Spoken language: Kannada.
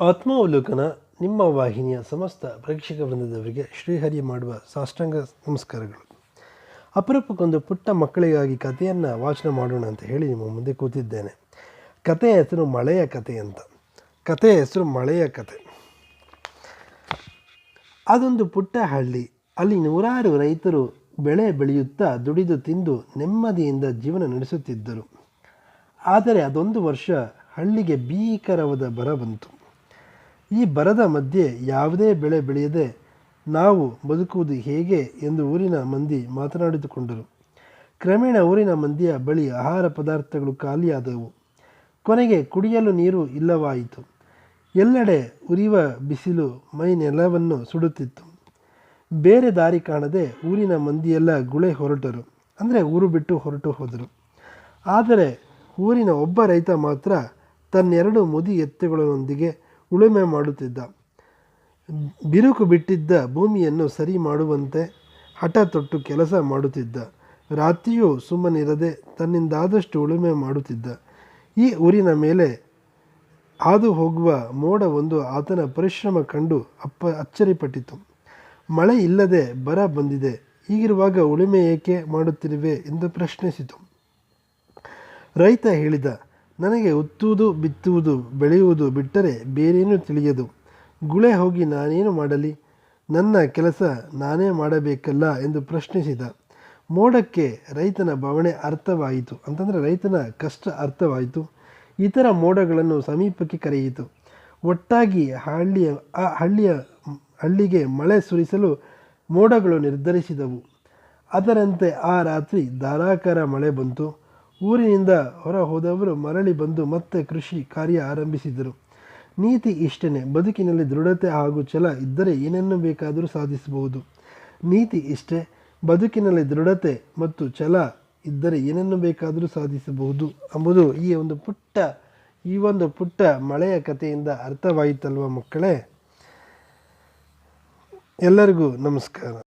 ಆತ್ಮಾವಲೋಕನ ನಿಮ್ಮ ವಾಹಿನಿಯ ಸಮಸ್ತ ಪ್ರೇಕ್ಷಕ ವೃಂದದವರಿಗೆ ಶ್ರೀಹರಿ ಮಾಡುವ ಸಾಷ್ಟಾಂಗ ನಮಸ್ಕಾರಗಳು. ಅಪರೂಪಕ್ಕೊಂದು ಪುಟ್ಟ ಮಕ್ಕಳಿಗಾಗಿ ಕಥೆಯನ್ನು ವಾಚನ ಮಾಡೋಣ ಅಂತ ಹೇಳಿ ನಿಮ್ಮ ಮುಂದೆ ಕೂತಿದ್ದೇನೆ. ಕಥೆಯ ಹೆಸರು ಮಳೆಯ ಕಥೆ ಅಂತ. ಕಥೆಯ ಹೆಸರು ಮಳೆಯ ಕಥೆ. ಅದೊಂದು ಪುಟ್ಟ ಹಳ್ಳಿ. ಅಲ್ಲಿ ನೂರಾರು ರೈತರು ಬೆಳೆ ಬೆಳೆಯುತ್ತಾ ದುಡಿದು ತಿಂದು ನೆಮ್ಮದಿಯಿಂದ ಜೀವನ ನಡೆಸುತ್ತಿದ್ದರು. ಆದರೆ ಅದೊಂದು ವರ್ಷ ಹಳ್ಳಿಗೆ ಭೀಕರವಾದ ಬರ ಬಂತು. ಈ ಬರದ ಮಧ್ಯೆ ಯಾವುದೇ ಬೆಳೆ ಬೆಳೆಯದೆ ನಾವು ಬದುಕುವುದು ಹೇಗೆ ಎಂದು ಊರಿನ ಮಂದಿ ಮಾತನಾಡಿದುಕೊಂಡರು. ಕ್ರಮೇಣ ಊರಿನ ಮಂದಿಯ ಬಳಿ ಆಹಾರ ಪದಾರ್ಥಗಳು ಖಾಲಿಯಾದವು. ಕೊನೆಗೆ ಕುಡಿಯಲು ನೀರು ಇಲ್ಲವಾಯಿತು. ಎಲ್ಲೆಡೆ ಉರಿವ ಬಿಸಿಲು ಮೈ ನೆಲವನ್ನು ಸುಡುತ್ತಿತ್ತು. ಬೇರೆ ದಾರಿ ಕಾಣದೆ ಊರಿನ ಮಂದಿಯೆಲ್ಲ ಗುಳೆ ಹೊರಟರು. ಅಂದರೆ ಊರು ಬಿಟ್ಟು ಹೊರಟು ಹೋದರು. ಆದರೆ ಊರಿನ ಒಬ್ಬ ರೈತ ಮಾತ್ರ ತನ್ನೆರಡು ಮುದಿ ಎತ್ತುಗಳೊಂದಿಗೆ ಉಳುಮೆ ಮಾಡುತ್ತಿದ್ದ. ಬಿರುಕು ಬಿಟ್ಟಿದ್ದ ಭೂಮಿಯನ್ನು ಸರಿ ಮಾಡುವಂತೆ ಹಠ ತೊಟ್ಟು ಕೆಲಸ ಮಾಡುತ್ತಿದ್ದ. ರಾತ್ರಿಯೂ ಸುಮ್ಮನಿರದೆ ತನ್ನಿಂದಾದಷ್ಟು ಉಳುಮೆ ಮಾಡುತ್ತಿದ್ದ. ಈ ಊರಿನ ಮೇಲೆ ಹಾದು ಹೋಗುವ ಮೋಡವೊಂದು ಆತನ ಪರಿಶ್ರಮ ಕಂಡು ಅಪ್ಪ ಅಚ್ಚರಿಪಟ್ಟಿತು. ಮಳೆ ಇಲ್ಲದೆ ಬರ ಬಂದಿದೆ. ಹೀಗಿರುವಾಗ ಉಳುಮೆ ಏಕೆ ಮಾಡುತ್ತಿರುವೆ ಎಂದು ಪ್ರಶ್ನಿಸಿತು. ರೈತ ಹೇಳಿದ ನನಗೆ ಉತ್ತುವುದು ಬಿತ್ತುವುದು, ಬೆಳೆಯುವುದು ಬಿಟ್ಟರೆ ಬೇರೇನೂ ತಿಳಿಯದು. ಗುಳೆ ಹೋಗಿ ನಾನೇನು ಮಾಡಲಿ? ನನ್ನ ಕೆಲಸ ನಾನೇ ಮಾಡಬೇಕಲ್ಲ ಎಂದು ಪ್ರಶ್ನಿಸಿದ. ಮೋಡಕ್ಕೆ ರೈತನ ಭಾವನೆ ಅರ್ಥವಾಯಿತು. ಅಂತಂದರೆ ರೈತನ ಕಷ್ಟ ಅರ್ಥವಾಯಿತು. ಇತರ ಮೋಡಗಳನ್ನು ಸಮೀಪಕ್ಕೆ ಕರೆಯಿತು. ಒಟ್ಟಾಗಿ ಹಳ್ಳಿಯ, ಆ ಹಳ್ಳಿಯ, ಹಳ್ಳಿಗೆ ಮಳೆ ಸುರಿಸಲು ಮೋಡಗಳು ನಿರ್ಧರಿಸಿದವು. ಅದರಂತೆ ಆ ರಾತ್ರಿ ಧಾರಾಕಾರ ಮಳೆ ಬಂತು. ಊರಿನಿಂದ ಹೊರ ಹೋದವರು ಮರಳಿ ಬಂದು ಮತ್ತೆ ಕೃಷಿ ಕಾರ್ಯ ಆರಂಭಿಸಿದರು. ನೀತಿ ಇಷ್ಟನೇ, ಬದುಕಿನಲ್ಲಿ ದೃಢತೆ ಹಾಗೂ ಛಲ ಇದ್ದರೆ ಏನನ್ನು ಬೇಕಾದರೂ ಸಾಧಿಸಬಹುದು. ನೀತಿ ಇಷ್ಟೇ, ಬದುಕಿನಲ್ಲಿ ದೃಢತೆ ಮತ್ತು ಛಲ ಇದ್ದರೆ ಏನನ್ನು ಬೇಕಾದರೂ ಸಾಧಿಸಬಹುದು ಎಂಬುದು ಈ ಒಂದು ಪುಟ್ಟ, ಈ ಒಂದು ಪುಟ್ಟ ಮಳೆಯ ಕಥೆಯಿಂದ ಅರ್ಥವಾಯಿತಲ್ವ ಮಕ್ಕಳೇ? ಎಲ್ಲರಿಗೂ ನಮಸ್ಕಾರ.